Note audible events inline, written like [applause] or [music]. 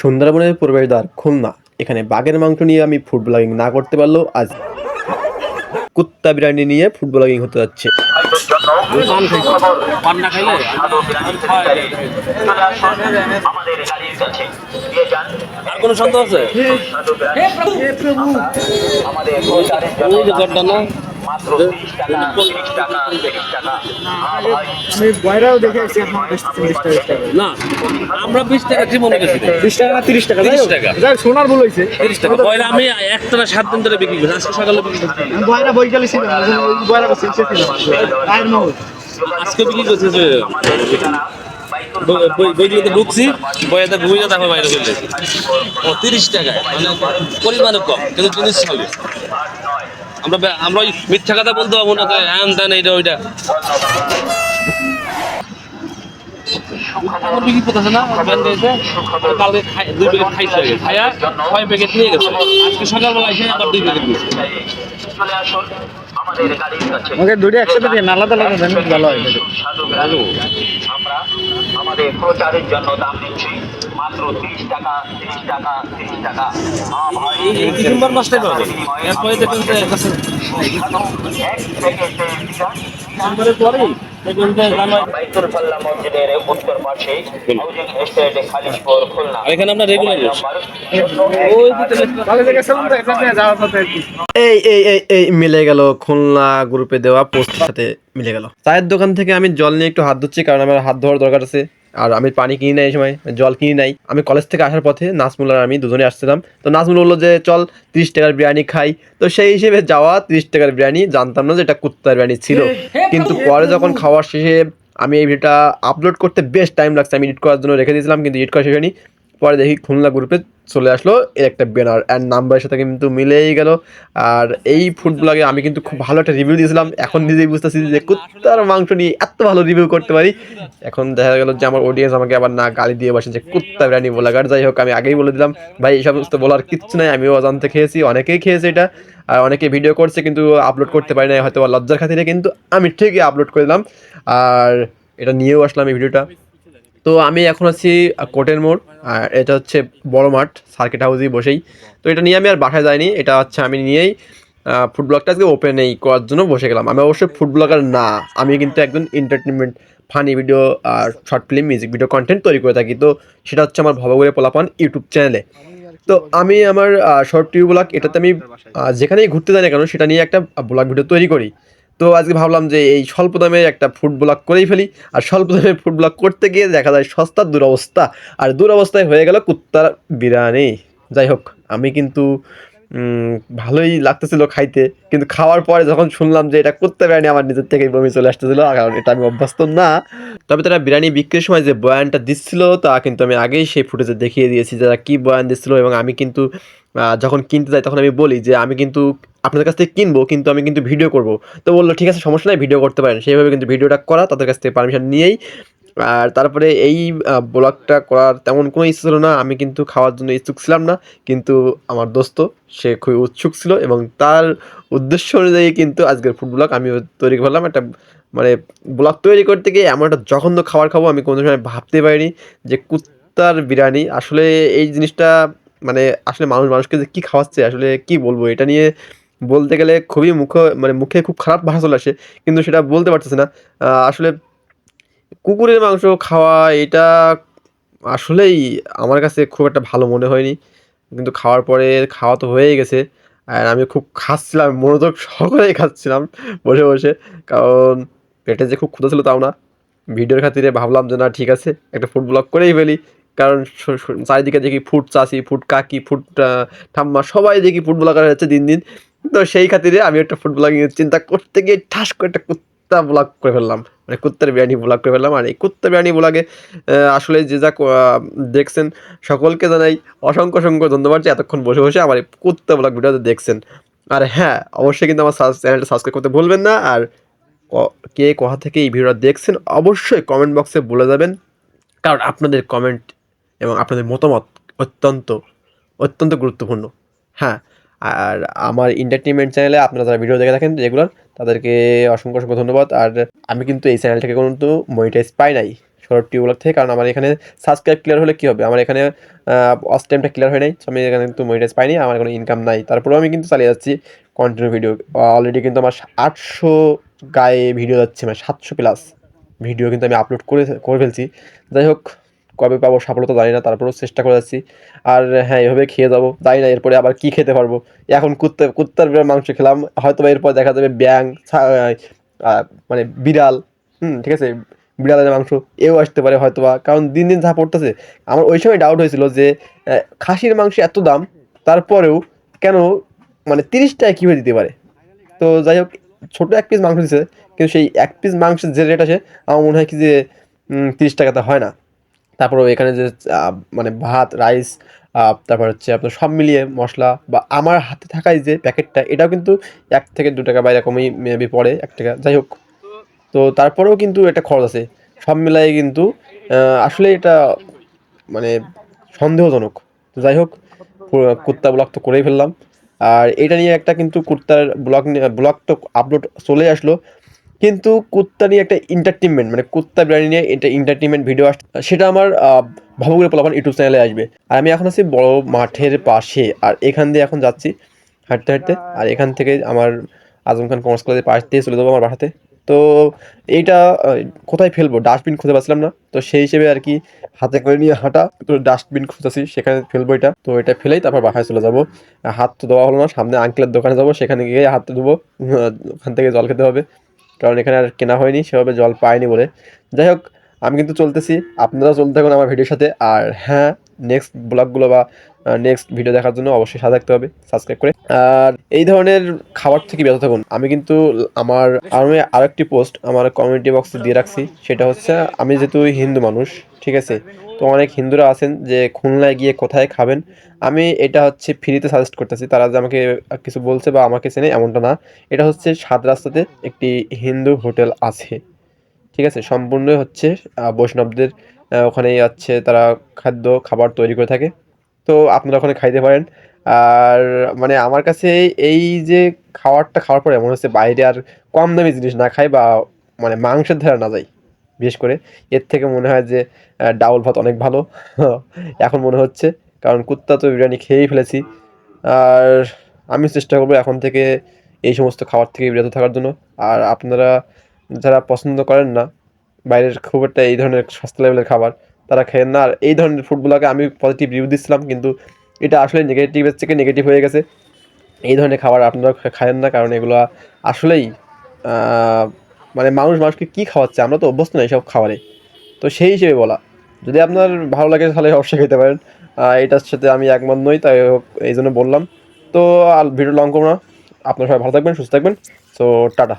সুন্দরবনের প্রবেশদ্বার খুলনা। এখানে বাঘের মাংস নিয়ে আমি ফুড ব্লগিং না করতে পারলেও আজ কুত্তা বিরিয়ানি নিয়ে ফুড ব্লগিং হতে যাচ্ছে। আর কোনো সন্দেহ আছে? আমি বয়রাও দেখে এখন বিশ টাকা। না আমরা বিশ টাকা জীবনে গেছি বিশ টাকা না তিরিশ টাকা? যাই হোক। 30 টাকা। যাই সোনার ভুল হয়েছে। তিরিশ টাকা। আমি একটা না সাত দিন ধরে বিক্রি করছি আজকে সকালে বিক্রি করছি। বয়রা বৈকালি করছি সে আজকে বিক্রি করছি যে বইগুলোতে ঢুকছি বইয়াতে ঘুমিয়ে তারপর বাইরে ফেললে তিরিশ টাকায় মানে পরিমাণে কম কিন্তু জিনিস হবে আমরা আমরা ওই মিথ্যা কথা বলতে পারব না হ্যান দেন এইটা ওইটা। আমার বিক্রি করতেছে না ব্যান দিয়েছে। কালকে দুই প্যাকেট খাইছে খাইয়া ছয় প্যাকেট নিয়ে গেছে। আজকে সকালবেলা এসে আবার দুই প্যাকেট নিয়েছে আমাকে দুটো একসাথে দিয়ে আলাদা আলাদা দেন ভালো হয়। ভালো আমরা আমাদের প্রচারের জন্য দাম দিচ্ছি তিরিশ এরপরে ডিসেম্বরের পরেই মিলে গেল খুলনা গ্রুপে দেওয়া পোস্টের সাথে মিলে গেল। চায়ের দোকান থেকে আমি জল নিয়ে একটু হাত ধুচ্ছি, কারণ আমার হাত ধোয়ার দরকার আছে। আর আমি পানি কিনি নাই এই সময় জল কিনি নাই। আমি কলেজ থেকে আসার পথে নাজমুল আর আমি দুজনে আসছিলাম। তো নাজমুল বলল যে চল তিরিশ টাকার বিরিয়ানি খাই। তো সেই হিসেবে যাওয়া তিরিশ টাকার বিরিয়ানি জানতাম না যে এটা কুত্তার বিরিয়ানি ছিল। [laughs] কিন্তু পরে যখন খাওয়ার শেষে আমি এই ভিডিওটা আপলোড করতে বেশ টাইম লাগছে। আমি এডিট করার জন্য রেখে দিয়েছিলাম কিন্তু এডিট করা শেষ হয়নি। পরে দেখি খুলনা গ্রুপে চলে আসলো, এর একটা ব্যানার অ্যান্ড নাম্বারের সাথে কিন্তু মিলেই গেল। আর এই ফুড ব্লগে আমি কিন্তু খুব ভালো একটা রিভিউ দিয়েছিলাম, এখন নিজেই বুঝতেছি যে কুত্তার মাংস নিয়ে এত ভালো রিভিউ করতে পারি। এখন দেখা গেল যে আমার অডিয়েন্স আমাকে আবার না গালি দিয়ে বসে যে কুত্তা বিরিয়ানি বলাগার যাই হোক, আমি আগেই বলে দিলাম, ভাই, এই সমস্ত বলার কিচ্ছু নাই, আমিও অজান্তে খেয়েছি, অনেকেই খেয়েছে এটা। আর অনেকে ভিডিও করছে, কিন্তু আপলোড করতে পারি না হয়তো লজ্জার খাতিরে, কিন্তু আমি ঠিকই আপলোড করে দিলাম। আর এটা নিয়েও আসলাম এই ভিডিওটা তো আমি এখন আছি কোটের মোড়। আর এটা হচ্ছে বড় মাঠ সার্কিট হাউসেই বসেই। তো এটা নিয়ে আমি আর বাসায় যাইনি, এটা হচ্ছে আমি নিয়েই ফুড ব্লগটা আজকে ওপেনেই করার জন্য বসে গেলাম। আমি অবশ্যই ফুড ব্লগার না, আমি কিন্তু একজন এন্টারটেনমেন্ট ফানি ভিডিও আর short film music video content তৈরি করে থাকি। তো সেটা হচ্ছে আমার ভবগুড়ে পোলাপান ইউটিউব চ্যানেলে তো আমি আমার শর্ট টিউ ব্লগ এটাতে আমি যেখানেই ঘুরতে যাই না কেন, সেটা নিয়ে একটা ব্লগ ভিডিও তৈরি করি। তো আজকে ভাবলাম যে এই স্বল্প দামে একটা ফুড ব্লগ করেই ফেলি। আর স্বল্প দামে ফুড ব্লগ করতে গিয়ে দেখা যায় সস্তার দুরবস্থা। আর দুরবস্থায় হয়ে গেল কুত্তার বিরিয়ানি। যাই হোক, আমি কিন্তু ভালোই লাগতেছিল খাইতে। কিন্তু খাওয়ার পরে যখন শুনলাম যে এটা কুত্তা বিরিয়ানি আমার নিজের থেকেই বমি চলে আসতেছিল, কারণ এটা আমি অভ্যস্ত না। তবে তারা বিরিয়ানি বিক্রির সময় যে বয়ানটা দিচ্ছিল, তা কিন্তু আমি আগেই সেই ফুটেজে দেখিয়ে দিয়েছি যারা কি বয়ান দিচ্ছিল। এবং আমি কিন্তু যখন কিনতে যাই তখন আমি বলি যে আমি কিন্তু আপনাদের কাছ থেকে কিনবো, কিন্তু আমি কিন্তু ভিডিও করব। তো বলল, ঠিক আছে, সমস্যা নাই, ভিডিও করতে পারেন। সেইভাবে কিন্তু ভিডিওটা করা, তাদের কাছ থেকে পারমিশন নিয়েই। আর তারপরে এই ব্লগটা করার তেমন কোনো ইচ্ছা ছিল না। আমি কিন্তু খাওয়ার জন্য ইচ্ছুক ছিলাম না, কিন্তু আমার দোস্ত, সে খুবই উৎসুক ছিল এবং তার উদ্দেশ্য অনুযায়ী কিন্তু আজকের ফুড ব্লগ আমি তৈরি করলাম। একটা মানে ব্লগ তৈরি করতে গিয়ে এমন একটা জঘন্য খাবার খাব আমি কোনো সময় ভাবতে পারিনি যে কুত্তার বিরিয়ানি। আসলে এই জিনিসটা মানে আসলে মানুষ, মানুষকে যে কী খাওয়াচ্ছে, আসলে কি বলব? এটা নিয়ে বলতে গেলে খুবই মুখ মানে মুখে খুব খারাপ ভাষা চলে আসে, কিন্তু সেটা বলতে পারতেছে না। আসলে কুকুরের মাংস খাওয়া এটা আসলেই আমার কাছে খুব একটা ভালো মনে হয়নি। কিন্তু খাওয়ার পরে খাওয়া তো হয়েই গেছে। আর আমি খুব খাচ্ছিলাম, মনোযোগ সহকারেই খাচ্ছিলাম বসে বসে। কারণ পেটে যে খুব ক্ষুধা ছিল তাও না। ভিডিওর খাতিরে ভাবলাম যে না, ঠিক আছে, একটা ফুড ব্লগ করেই ফেলি। কারণ চারিদিকে দেখি ফুড চাষি ফুড কাকি ফুড ঠাম্মা, সবাই দেখি ফুড ব্লগার হচ্ছে দিন দিন। তো সেই খাতিরে আমি একটা ফুড ব্লগিং চিন্তা করতে গিয়ে ঠাস করে একটা কুত্তা ব্লগ করে ফেললাম। মানে কুত্তার বিরিয়ানি ব্লগ করে ফেললাম। আর এই কুত্তা বিরিয়ানি ব্লগে আসলে যে যা দেখছেন, সকলকে জানাই অসংখ্য অসংখ্য ধন্যবাদ যে এতক্ষণ বসে বসে আমার এই কুত্তা ব্লগ ভিডিওতে দেখছেন। আর হ্যাঁ অবশ্যই কিন্তু আমার চ্যানেলটা সাবস্ক্রাইব করতে ভুলবেন না। আর ক- কে, কোথা থেকে এই ভিডিওটা দেখছেন, অবশ্যই কমেন্ট বক্সে বলে যাবেন। কারণ আপনাদের কমেন্ট এবং আপনাদের মতামত অত্যন্ত অত্যন্ত গুরুত্বপূর্ণ। হ্যাঁ আর আমার এন্টারটেনমেন্ট চ্যানেলে আপনারা যারা ভিডিও দেখে থাকেন রেগুলার তাদেরকে অসংখ্য অসংখ্য ধন্যবাদ। আর আমি কিন্তু এই চ্যানেলটাকে কিন্তু মনিটাইজ পাই নাই শর্ট টিউবলার থেকে, কারণ আমার এখানে সাবস্ক্রাইব ক্লিয়ার হলে কী হবে? আমার এখানে অস টাইমটা ক্লিয়ার হয় নাই আমি এখানে কিন্তু মনিটাইজ পাইনি আমার কোনো ইনকাম নাই। তারপরেও আমি কিন্তু চালিয়ে যাচ্ছি কন্টিনিউ ভিডিও অলরেডি কিন্তু আমার আটশো গায়ে ভিডিও যাচ্ছে মানে সাতশো প্লাস ভিডিও কিন্তু আমি আপলোড করে করে ফেলছি। যাই হোক কবে পাবো সফলতা জানি না, তারপরেও চেষ্টা করে যাচ্ছি। আর হ্যাঁ এভাবে খেয়ে যাব, জানি না এরপরে আবার কি খেতে পারব। এখন কুত্তা, কুত্তার মাংস খেলাম, হয়তো এরপর দেখা যাবে ব্যাং মানে বিড়াল, হুম, ঠিক আছে? বিড়ালের মাংস, এও আসতে পারে হয়তো বা কারণ দিন দিন যা পড়তেছে। আমার ওই সময় ডাউট হয়েছিল যে খাসির মাংস এত দাম, তারপরেও কেন মানে তিরিশ টাকা কীভাবে দিতে পারে? তো যাই হোক, ছোটো এক পিস মাংস দিছে, কিন্তু সেই এক পিস মাংসের যে রেট আছে আমার মনে হয় কি যে তিরিশ টাকাতে হয় না। তারপরেও এখানে যে মানে ভাত রাইস তারপর হচ্ছে আপনার সব মিলিয়ে মশলা বা আমার হাতে থাকায় যে প্যাকেটটা, এটাও কিন্তু এক থেকে দু টাকা বা এরকমই মেবি পড়ে এক টাকা, যাই হোক। তো তারপরেও কিন্তু এটা খরচ আছে। সব মিলাই কিন্তু আসলে এটা মানে সন্দেহজনক। তো যাই হোক কুর্তা ব্লগ তো করেই ফেললাম। আর এটা নিয়ে একটা কিন্তু কুর্তার ব্লগ ব্লগ তো আপলোড চলে আসলো। কিন্তু কুত্তা নিয়ে একটা এন্টারটেনমেন্ট মানে কুত্তা বিরিয়ানি নিয়ে এটা এন্টারটেনমেন্ট ভিডিও আস সেটা আমার ভাবুগুলো পোলাপান ইউটিউব চ্যানেলে আসবে। আর আমি এখন আছি বড় মাঠের পাশে, আর এখান দিয়ে এখন যাচ্ছি হাঁটতে হাঁটতে। আর এখান থেকে আমার আজম খান কমার্স কলেজের পাশ দিয়ে চলে যাব আমার বাসাতে। তো এইটা কোথায় ফেলব? ডাস্টবিন খুঁজে পাচ্ছিলাম না। তো সেই হিসেবে আর কি হাতে করে নিয়ে হাঁটা, তো ডাস্টবিন খুঁজতেছি, সেখানে ফেলব এটা। তো এটা ফেলেই তারপর বাসায় চলে যাব। হাত তো দেওয়া হলো না, সামনে আঙ্কেলের দোকানে যাব, সেখানে গিয়ে হাত ধুবো ওখান থেকে জল খেতে হবে। কারণ এখানে আর কেনা হয়নি, সেভাবে জল পায়নি বলে। যাই হোক, আমি কিন্তু চলতেছি। আপনারাও চলতে থাকুন আমার ভিডিওর সাথে। আর হ্যাঁ নেক্সট ব্লগগুলো বা নেক্সট ভিডিও দেখার জন্য অবশ্যই সাথে থাকতে হবে সাবস্ক্রাইব করে। আর এই ধরনের খাবার থেকে বিরত থাকুন। আমি কিন্তু আমার আমি আরেকটি পোস্ট আমার কমিউনিটি বক্সে দিয়ে রাখছি। সেটা হচ্ছে, আমি যেহেতু হিন্দু মানুষ, ঠিক আছে? তো অনেক হিন্দুরা আছেন যে খুলনায় গিয়ে কোথায় খাবেন? আমি এটা হচ্ছে ফ্রিতে সাজেস্ট করতেছি। তারা যে আমাকে কিছু বলছে বা আমাকে চেনে এমনটা না। এটা হচ্ছে সাত রাস্তাতে একটি হিন্দু হোটেল আছে। ঠিক আছে? সম্পূর্ণই হচ্ছে বৈষ্ণবদের আহ, ওখানেই আছে তারা খাদ্য খাবার তৈরি করে থাকে। তো আপনারা ওখানে খাইতে পারেন। আর মানে আমার কাছে এই যে খাবারটা খাওয়ার পরে মনে হচ্ছে বাইরে আর কম দামি জিনিস না খাই বা মানে মাংসের ধারা না যাই বিশেষ করে। এর থেকে মনে হয় যে ডাউল ভাত অনেক ভালো। [laughs] এখন মনে হচ্ছে কারণ কুত্তা তো বিরিয়ানি খেয়েই ফেলেছি। আর আমি চেষ্টা করব এখন থেকে এই সমস্ত খাবার থেকে বিরত থাকার জন্য। আর আপনারা যারা পছন্দ করেন না বাইরের খুব একটা এই ধরনের সস্তা লেভেলের খাবার, তারা খেয়েন না। আর এই ধরনের ফুডগুলোকে আমি পজিটিভ রিভিউ দিচ্ছিলাম কিন্তু এটা আসলে নেগেটিভের থেকে নেগেটিভ হয়ে গেছে। এই ধরনের খাবার আপনারা খায়েন না, কারণ এগুলো আসলেই মানে মানুষ মানুষকে কী খাওয়াচ্ছে? আমরা তো অভ্যস্ত না এইসব খাবারে। তো সেই হিসেবে বলা। যদি আপনার ভালো লাগে তাহলে অবশ্যই খেতে পারেন। এটার সাথে আমি একমত নই, তাই এই জন্য বললাম। তো আর ভিডিও লং করব না। আপনারা সবাই ভালো থাকবেন, সুস্থ থাকবেন। So tata.